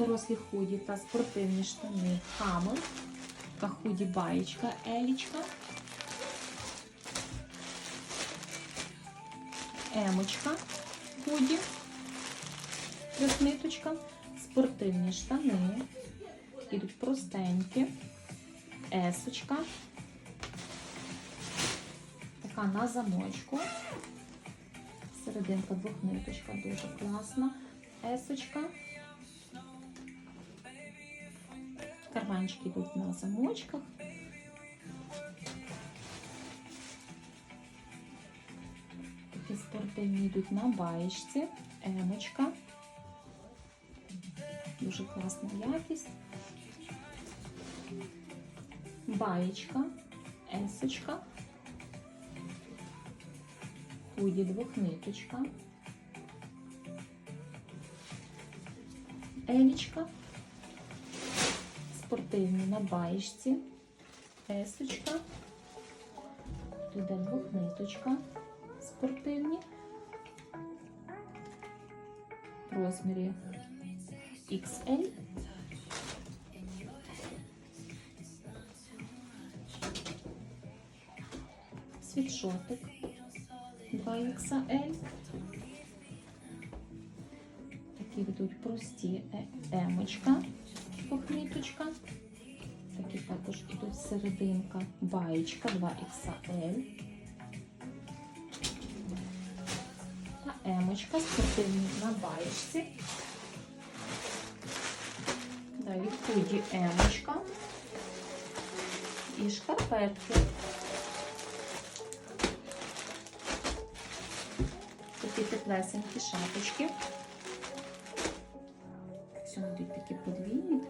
дорослі худі та спортивні штани Хаммер. Така худі баєчка, елічка. Емочка худі. Трьохниточка. Спортивні штани. Ідуть простенькі. Есочка. Така на замочку. Серединка двохниточка, дуже класна. Есочка. Карманчики йдуть на замочках. Такі спортивні йдуть на баєчці. Емочка. Дуже класна якість. Баєчка, есочка. Худі двохниточка. Елічка. Спортивні на баєчці. Есочка. Йде двохниточка. Спортивні. В розмірі XL. Світшотик 2XL. Такі йдуть прості емочка, похніточка. Такі також ідуть серединка, баєчка 2XL. Та емочка спортивні на баєчці. Далі худі емочка і шкарпетки. Такі теплесенькі шапочки. Всього йдуть такі подвійні.